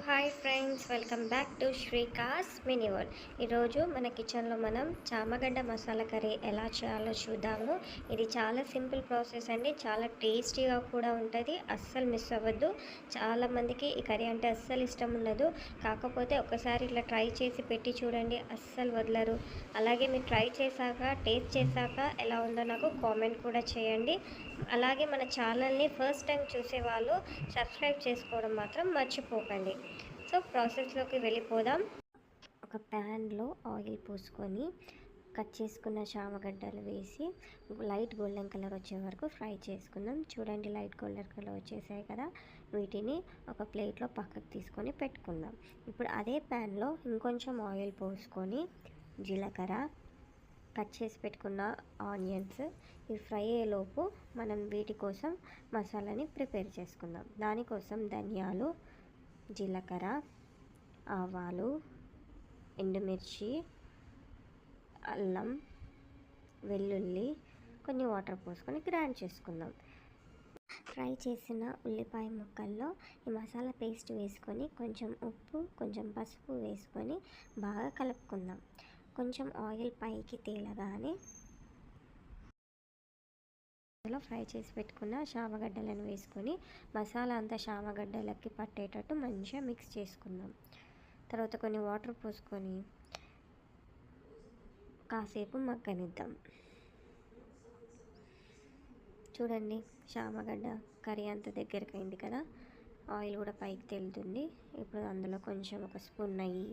Hi friends welcome back to Srikas mini world. ఈరోజు మన కిచెన్లో మనం చామగడ్డ మసాలా కర్రీ ఎలా చేయాలో చూద్దాము. ఇది చాలా సింపుల్ ప్రాసెస్ అండి చాలా టేస్టీగా కూడా ఉంటుంది అస్సలు మిస్ అవ్వద్దు. చాలామందికి ఈ కర్రీ అంటే అస్సలు ఇష్టం ఉండదు. కాకపోతే ఒకసారి ఇట్లా ట్రై చేసి పెట్టి చూడండి అస్సలు వదలరు. అలాగే మీరు ట్రై చేశాక టేస్ట్ చేశాక ఎలా ఉందో నాకు కామెంట్ కూడా చేయండి. అలాగే మన ఛానల్ని ఫస్ట్ టైం చూసే వాళ్ళు సబ్స్క్రైబ్ చేసుకోవడం మాత్రం మర్చిపోకండి. సో ప్రాసెస్లోకి వెళ్ళిపోదాం. ఒక ప్యాన్లో ఆయిల్ పోసుకొని కట్ చేసుకున్న చామగడ్డలు వేసి లైట్ గోల్డెన్ కలర్ వచ్చే వరకు ఫ్రై చేసుకుందాం. చూడండి లైట్ గోల్డెన్ కలర్ వచ్చేసాయి కదా. వీటిని ఒక ప్లేట్లో పక్కకు తీసుకొని పెట్టుకుందాం. ఇప్పుడు అదే ప్యాన్లో ఇంకొంచెం ఆయిల్ పోసుకొని జీలకర్ర కట్ చేసి పెట్టుకున్న ఆనియన్స్ ఇవి ఫ్రై అయ్యేలోపు మనం వీటి కోసం మసాలాని ప్రిపేర్ చేసుకుందాం. దానికోసం ధనియాలు జీలకర్ర ఆవాలు ఎండుమిర్చి అల్లం వెల్లుల్లి కొన్ని వాటర్ పోసుకొని గ్రైండ్ చేసుకుందాం. ఫ్రై చేసిన ఉల్లిపాయ ముక్కల్లో ఈ మసాలా పేస్ట్ వేసుకొని కొంచెం ఉప్పు కొంచెం పసుపు వేసుకొని బాగా కలుపుకుందాం. కొంచెం ఆయిల్ పైకి తేలగానే అందులో ఫ్రై చేసి పెట్టుకున్న చామగడ్డలను వేసుకొని మసాలా అంతా చామగడ్డలకి పట్టేటట్టు మంచిగా మిక్స్ చేసుకుందాం. తర్వాత కొన్ని వాటర్ పోసుకొని కాసేపు మగ్గనిద్దాం. చూడండి చామగడ్డ కర్రీ అంత దగ్గరికి అయింది కదా. ఆయిల్ కూడా పైకి తెలుతుంది. ఇప్పుడు అందులో కొంచెం ఒక స్పూన్ నెయ్యి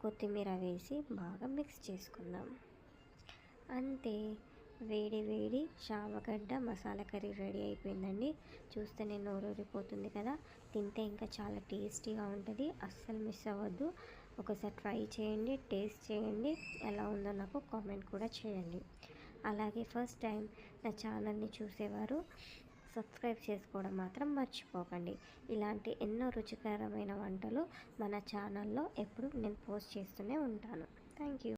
కొత్తిమీర వేసి బాగా మిక్స్ చేసుకుందాం. అంతే. వేడి వేడి షావగడ్డ మసాలా కర్రీ రెడీ అయిపోయిందండి. చూస్తేనే నోరూరిపోతుంది కదా. తింటే ఇంకా చాలా టేస్టీగా ఉంటుంది. అస్సలు మిస్ అవ్వద్దు. ఒకసారి ట్రై చేయండి టేస్ట్ చేయండి. ఎలా ఉందో నాకు కామెంట్ కూడా చేయండి. అలాగే ఫస్ట్ టైం నా ఛానల్ని చూసేవారు సబ్స్క్రైబ్ చేసుకోవడం మాత్రం మర్చిపోకండి. ఇలాంటి ఎన్నో రుచికరమైన వంటలు మన ఛానల్లో ఎప్పుడు నేను పోస్ట్ చేస్తూనే ఉంటాను. Thank you.